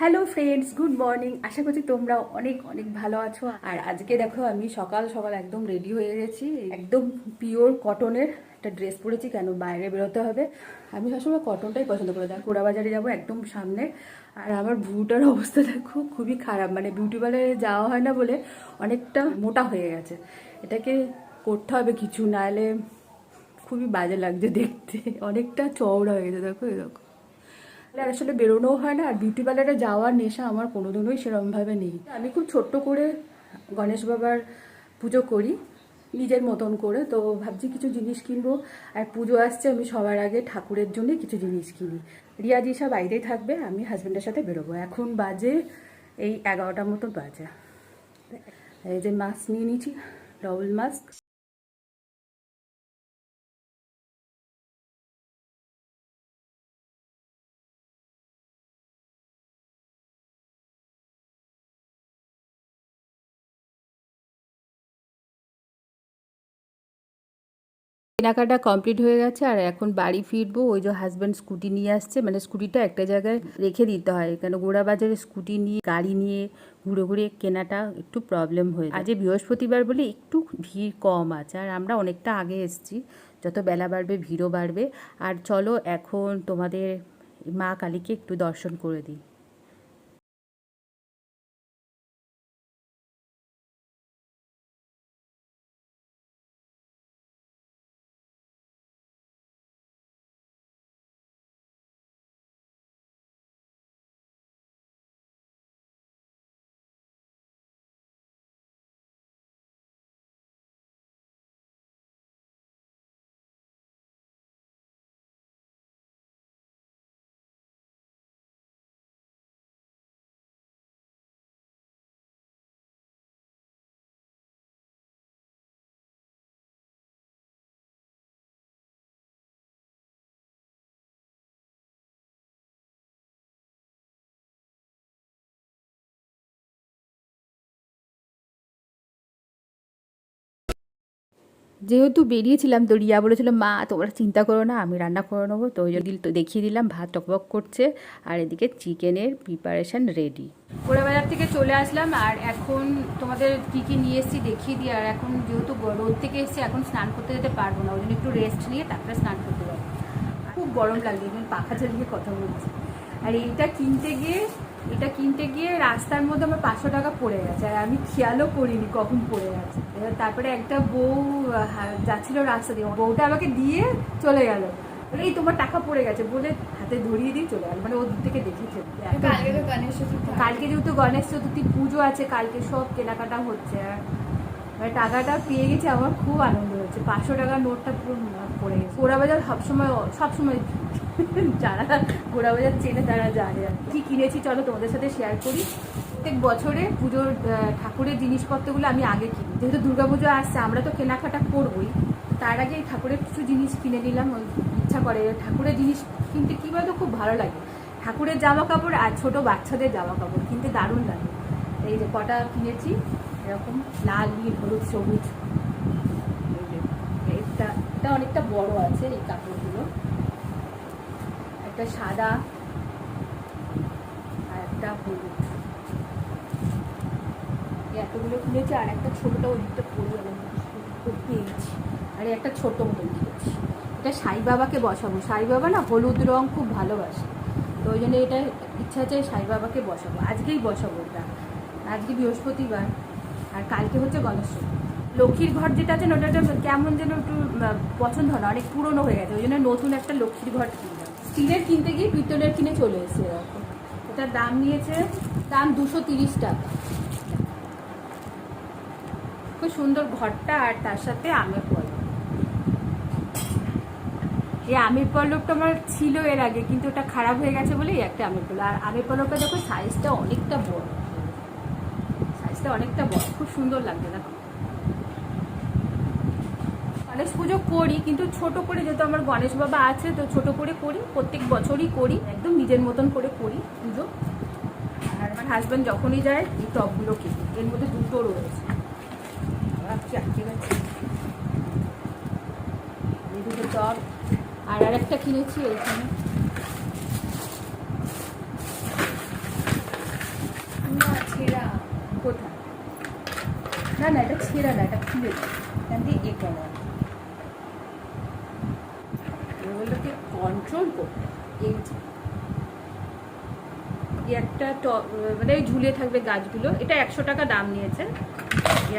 Hello friends, good morning. আশা করছি তোমরা অনেক অনেক ভালো আছো। আর আজকে দেখো, আমি সকাল সকাল একদম রেডি হয়ে গেছি। একদম পিওর কটনের একটা ড্রেস পরেছি, কেন বাইরে বেরোতে হবে। আমি সবসময় কটনটাই পছন্দ করে থাকি কোড়া বাজারে যাব একদম সামনে। আর আমার ভ্রুটার অবস্থা দেখো, খুবই খারাপ। মানে বিউটি পার্লারে যাওয়া হয় না বলে অনেকটা মোটা হয়ে গেছে। এটাকে করতে হবে কিছু, নাহলে খুবই বাজে লাগছে দেখতে। অনেকটা চওড়া হয়ে গেছে, দেখো, এরকম। আর আসলে বেরোনোও হয় না, আর বিউটি পার্লারে যাওয়ার নেশা আমার কোনোদিনই সেরকমভাবে নেই। আমি খুব ছোট্ট করে গণেশ বাবার পুজো করি, নিজের মতন করে, তো ভাবছি কিছু জিনিস কিনবো। আর পুজো আসছে, আমি সবার আগে ঠাকুরের জন্য কিছু জিনিস কিনি। রিয়া দিশা বাইরেই থাকবে, আমি হাজব্যান্ডের সাথে বেরোবো। এখন বাজে এই এগারোটার মতো বাজে। এই যে মাস্ক নিয়ে নিয়েছি ডবল মাস্ক কেনাকাটা কমপ্লিট হয়ে গেছে আর এখন বাড়ি ফিরবো। ওই যে হাজব্যান্ড স্কুটি নিয়ে আসছে। মানে স্কুটিটা একটা জায়গায় রেখে দিতে হয়। কেন গোড়া বাজারে স্কুটি নিয়ে, গাড়ি নিয়ে ঘুরে ঘুরে কেনাটা একটু প্রবলেম হয়ে আজ বৃহস্পতিবার বলে একটু ভিড় কম আছে। আর আমরা অনেকটা আগে এসেছি। যত বেলা বাড়বে, ভিড়ও বাড়বে। আর চলো এখন তোমাদের মা কালীকে একটু দর্শন করে দিই। যেহেতু বেরিয়েছিলাম, তো রিয়া বলেছিল, মা, তোমরা চিন্তা করো না, আমি রান্না করে নেব। তো ওই তো দেখিয়ে দিলাম, ভাত টকবক করছে, আর এদিকে চিকেনের প্রিপারেশন রেডি পোড়া বাজার থেকে চলে আসলাম, আর এখন তোমাদের কী কী নিয়ে এসেছি দেখিয়ে দিই, আর এখন যেহেতু রোদ থেকে এসেছি, এখন স্নান করতে যেতে পারব না, ওই জন্য একটু রেস্ট নিয়ে তারপরে স্নান করতে যাব। খুব গরম লাগছে এই জন্য পাখা চালিয়ে কথা বলছি। আর এইটা কিনতে গিয়ে, এটা কিনতে গিয়ে রাস্তার মধ্যে আমার পাঁচশো টাকা পড়ে গেছে, আর আমি খেয়ালও করিনি কখন পড়ে গেছে। এবার তারপরে একটা বউ হা- যাচ্ছিল রাস্তা দিয়ে বউটা আমাকে দিয়ে চলে গেল। বলে এই তোমার টাকা পড়ে গেছে। বলে হাতে ধরিয়ে দিয়ে চলে গেল। মানে ও দূর থেকে দেখেছে। কালকে তো গণেশ চতুর্থী। কালকে যেহেতু গণেশ চতুর্থী পুজো আছে কালকে সব কেনাকাটা হচ্ছে। আর মানে টাকাটা পেয়ে গেছে আমার খুব আনন্দ হচ্ছে। পাঁচশো টাকার নোটটা পুরো পড়ে গেছে। গোড়াবাজার সবসময় সবসময় যারা গোড়াবাজার চেনে তারা জানে আর কি। কিনেছি চলো তোমাদের সাথে শেয়ার করি। প্রত্যেক বছরে পুজোর ঠাকুরের জিনিসপত্রগুলো আমি আগে কিনি। যেহেতু দুর্গাপুজো আসছে, আমরা তো কেনাকাটা করবোই। তার আগে ঠাকুরের কিছু জিনিস কিনে নিলাম ইচ্ছা করে। ঠাকুরের জিনিস কিনতে কী বলতো, খুব ভালো লাগে। ঠাকুরের জামা কাপড় আর ছোট বাচ্চাদের জামা কাপড় কিনতে দারুণ লাগে। এই যে কটা কিনেছি, এরকম লাল, নীল, হলুদ, সবুজ। এটা এটা অনেকটা বড় আছে এই কাপড়গুলো। একটা সাদা আর একটা হলুদ। এতগুলো কিনেছি আর একটা ছোটটা ওদিকটা পড়ে গেল। পেয়েছি। আর একটা ছোট মতন কিনেছি এটা সাই বাবাকে বসাবো। সাই বাবা না হলুদ রং খুব ভালোবাসে। তো ওই জন্য এটা ইচ্ছা আছে সাই বাবাকে বসাবো। আজকেই বসাবো এটা আজকে বৃহস্পতিবার। আর কালকে হচ্ছে গণেশ লক্ষ্মীর ঘর যেটা আছে ওটা কেমন যেন একটু পছন্দ হয় না। অনেক পুরনো হয়ে গেছে। ওই জন্য নতুন একটা লক্ষ্মীর ঘর কিনলাম। স্টিলের কিনতে গিয়ে পিতলের কিনে চলে এসেছে এরকম। এটার দাম নিয়েছে, দাম দুশো তিরিশ টাকা। খুব সুন্দর ঘরটা আর তার সাথে আমের পল্লব এই আমের পল্লবটা আমার ছিল এর আগে, কিন্তু ওটা খারাপ হয়ে গেছে বলেই একটা আমের পল্লব আর আমের পল্লবটা দেখো সাইজটা অনেকটা বড়। সাইজটা অনেকটা বড়, খুব সুন্দর লাগছে দেখো। গণেশ পুজো করি, কিন্তু ছোট করে যেহেতু আমার গণেশ বাবা আছে, তো ছোট করে করি, প্রত্যেক বছরই করি, একদম নিজের মতন করে করি পুজো। আর আমার হাজব্যান্ড যখনই যায়, এই টপগুলো কিনি। এর মধ্যে দুটো রয়েছে। আচ্ছা ঠিক আছে দুটো চপ আর আরেকটা কিনেছি ওইখানে ছেঁড়া। না না এটা ছেঁড়া না এটা খুলে এখান দিয়ে এ এগুলোকে কন্ট্রোল করতে এই একটা মানে ঝুলে থাকবে গাছগুলো। এটা একশো টাকা দাম নিয়েছে।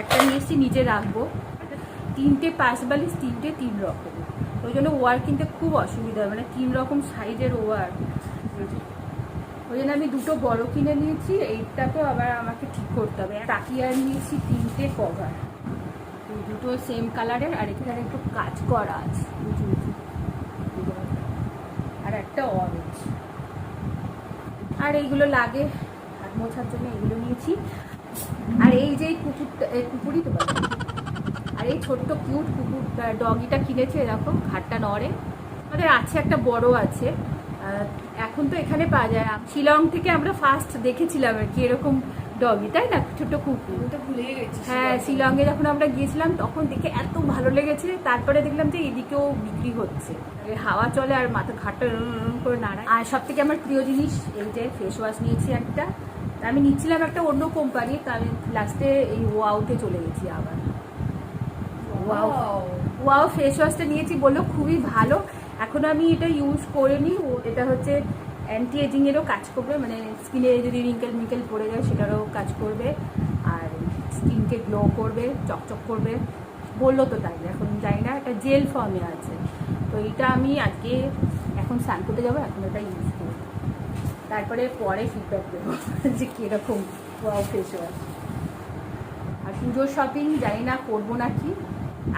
একটা নিয়ে এসেছি নিচে রাখব। তিনটে পাঁচ বালিশ তিনটে, তিন রকম। ওই জন্য ওয়ার কিনতে খুব অসুবিধা হয় মানে তিন রকম সাইজের ওয়ার। ওই জন্য আমি দুটো বড় কিনে নিয়েছি, এইটাকেও আবার আমাকে ঠিক করতে হবে। তাকিয়ার নিয়েছি তিনটে কভার দুটো সেম কালারের আর এখানে একটু কাজ করা আছে। আর একটা অরেঞ্জ আর এইগুলো লাগে, হাত মোছার জন্য এগুলো নিয়েছি। এই কুকুরটা এই কুকুরই তো আর এই ছোট্ট কিউট কুকুর ডগিটা কিনেছে এরকম ঘাটটা নড়ে। আমাদের আছে একটা বড় আছে। এখন তো এখানে পাওয়া যায়। শিলং থেকে আমরা ফার্স্ট দেখেছিলাম আর কি এরকম ডগি তাই না? ছোট্ট কুকুর। তো ভুলেই গেছি হ্যাঁ শিলংয়ে যখন আমরা গিয়েছিলাম তখন দেখে এত ভালো লেগেছে। তারপরে দেখলাম যে এদিকেও বিক্রি হচ্ছে। হাওয়া চলে আর মাথা ঘাটটা করে নাড়ায়। আর সব থেকে আমার প্রিয় জিনিস এই যে ফেস ওয়াশ নিয়েছি একটা। আমি নিচ্ছিলাম একটা অন্য কোম্পানি, তা আমি লাস্টে এই ওয়াউতে চলে গেছি আবার। ওয়াও ওয়াও ফেস ওয়াশটা নিয়েছি বলল, খুবই ভালো। এখন আমি এটা ইউজ করিনি। এটা হচ্ছে অ্যান্টি এজিংয়েরও কাজ করবে মানে স্কিনে যদি রিঙ্কেল মিঙ্কেল পড়ে যায়, সেটারও কাজ করবে। আর স্কিনকে গ্লো করবে, চকচক করবে। বলল তো তাই, এখন জানি না এটা জেল ফর্মে আছে। তো এটা আমি আজকে, এখন স্নান করতে যাব, এখন এটা তারপরে পরে ফিডব্যাক দেবো যে কীরকম ওয়াও ফেস ওয়াশ আর পুজোর শপিং জানি না করব নাকি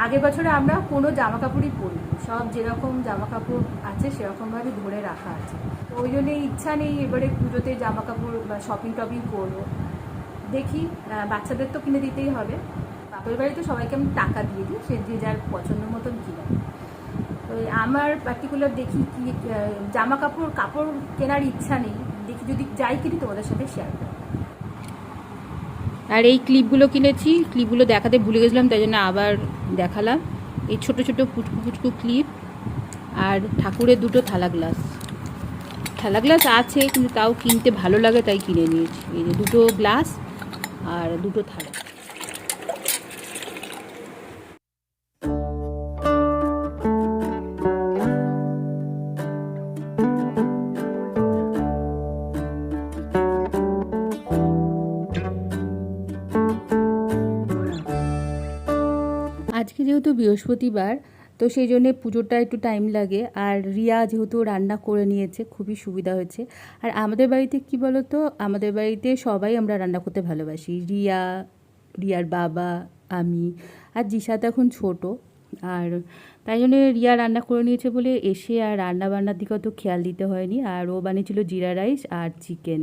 আগের বছরে আমরা কোনো জামা কাপড়ই পরি সব যেরকম জামা কাপড় আছে, সেরকমভাবে ধরে রাখা আছে। তো ওই জন্য ইচ্ছা নেই এবারে পুজোতে জামা কাপড় বা শপিং টপিং করব। দেখি বাচ্চাদের তো কিনে দিতেই হবে। বাপের বাড়িতে সবাইকে আমি টাকা দিয়ে দিই, সে যে যার পছন্দ মতন কিনে। তো আমার পার্টিকুলার দেখি কি জামা কাপড় কাপড় কেনার ইচ্ছা নেই। দেখি যদি যাই কিনি তোমাদের সাথে শেয়ার করব। আর এই ক্লিপগুলো কিনেছি ক্লিপগুলো দেখাতে ভুলে গেছিলাম, তাই জন্য আবার দেখালাম। এই ছোট ছোট পুচকু পুচকু ক্লিপ আর ঠাকুরের দুটো থালা গ্লাস থালা গ্লাস আছে, কিন্তু তাও কিনতে ভালো লাগে, তাই কিনে নিয়েছি। এই যে দুটো গ্লাস আর দুটো থালা। বৃহস্পতিবার, তো সেই জন্যে পুজোটা একটু টাইম লাগে। আর রিয়া যেহেতু রান্না করে নিয়েছে, খুবই সুবিধা হয়েছে। আর আমাদের বাড়িতে কি বলো তো আমাদের বাড়িতে সবাই আমরা রান্না করতে ভালোবাসি। রিয়া, রিয়ার বাবা, আমি আর জিসা তো এখন ছোটো। আর তাই জন্য রিয়া রান্না করে নিয়েছে বলে এসে আর রান্না বান্নার দিকে অত খেয়াল দিতে হয়নি। আর ও বানিয়েছিল জিরা রাইস আর চিকেন।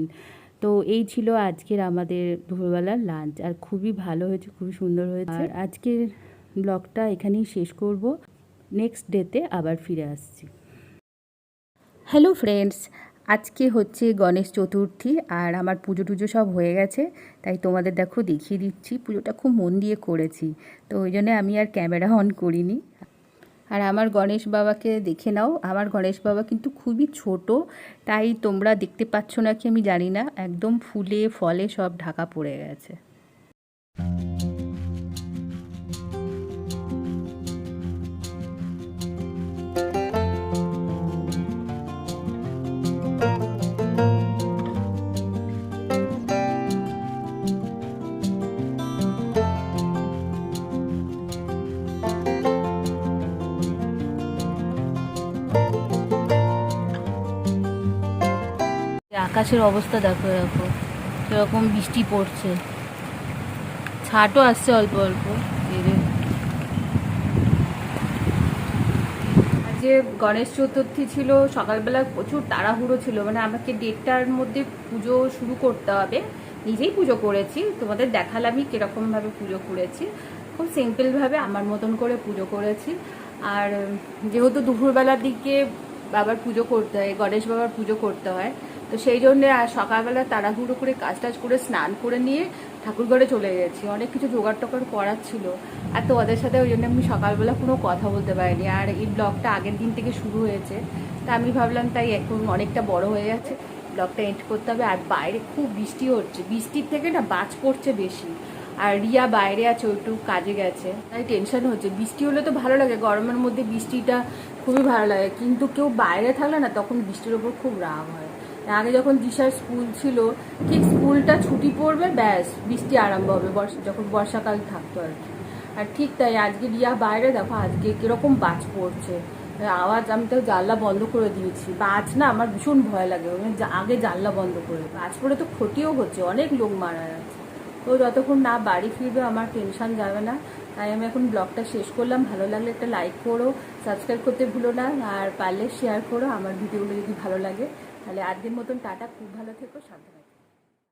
তো এই ছিল আজকের আমাদের দুপুরবেলার লাঞ্চ। আর খুবই ভালো হয়েছে, খুবই সুন্দর হয়েছে। আর আজকের ব্লগটা এখানেই শেষ করব। নেক্সট ডেতে আবার ফিরে আসছি। হ্যালো ফ্রেন্ডস আজকে হচ্ছে গণেশ চতুর্থী আর আমার পুজো টুজো সব হয়ে গেছে, তাই তোমাদের দেখো দেখিয়ে দিচ্ছি, পুজোটা খুব মন দিয়ে করেছি, তো ওই জন্য আমি আর ক্যামেরা অন করিনি। আর আমার গণেশ বাবাকে দেখে নাও, আমার গণেশ বাবা কিন্তু খুবই ছোট, তাই তোমরা দেখতে পাচ্ছ নাকি আমি জানি না, একদম ফুলে, ফলে সব ঢাকা পড়ে গেছে। আকাশের অবস্থা দেখো এরকম সেরকম বৃষ্টি পড়ছে। ছাটও আসছে অল্প অল্প। যে। গণেশ চতুর্থী ছিল সকালবেলা প্রচুর তাড়াহুড়ো ছিল। মানে আমাকে দেড়টার মধ্যে পুজো শুরু করতে হবে। নিজেই পুজো করেছি। তোমাদের দেখালামই কীরকমভাবে পুজো করেছি। খুব সিম্পলভাবে আমার মতন করে পুজো করেছি। আর যেহেতু দুপুরবেলার দিকে বাবার পুজো করতে হয়, গণেশ বাবার পুজো করতে হয়। তো সেই জন্য আর সকালবেলা তাড়াহুড়ো করে কাজ টাজ করে স্নান করে নিয়ে ঠাকুর ঘরে চলে গেছি। অনেক কিছু জোগাড় টোগাড় করার ছিল। আর তোমাদের সাথে ওই জন্য আমি সকালবেলা কোনো কথা বলতে পারিনি। আর এই ব্লগটা আগের দিন থেকে শুরু হয়েছে। তা আমি ভাবলাম তাই এখন অনেকটা বড় হয়ে যাচ্ছে। ব্লগটা এন্ড করতে হবে। আর বাইরে খুব বৃষ্টি হচ্ছে। বৃষ্টির থেকে না বাজ পড়ছে বেশি। আর রিয়া বাইরে আছে ও একটু কাজে গেছে। তাই টেনশন হচ্ছে। বৃষ্টি হলে তো ভালো লাগে। গরমের মধ্যে বৃষ্টিটা খুবই ভালো লাগে। কিন্তু কেউ বাইরে থাকলে না তখন বৃষ্টির ওপর খুব রাগ হয়। আগে যখন দিশার স্কুল ছিল, ঠিক স্কুলটা ছুটি পড়বে, ব্যাস, বৃষ্টি আরম্ভ হবে, বর্ষা যখন বর্ষাকাল থাকতো আর কি। আর ঠিক তাই, আজকে রিয়া বাইরে, দেখো আজকে কীরকম বাজ পড়ছে। আওয়াজ, আমি তো জানলা বন্ধ করে দিয়েছি। বাজ না, আমার ভীষণ ভয় লাগে। আগে জানলা বন্ধ করে, বাজ পড়ে তো ক্ষতিও হচ্ছে, অনেক লোক মারা যাচ্ছে। তো যতক্ষণ না বাড়ি ফিরবে, আমার টেনশন যাবে না। তাই আমি এখন ব্লগটা শেষ করলাম। ভালো লাগলে একটা লাইক করো সাবস্ক্রাইব করতে ভুলো না, আর পারলে শেয়ার করো। আমার ভিডিওগুলো যদি ভালো লাগে, তাহলে আজকের মতন টাটা। খুব ভালো থেকো, সাবধানে।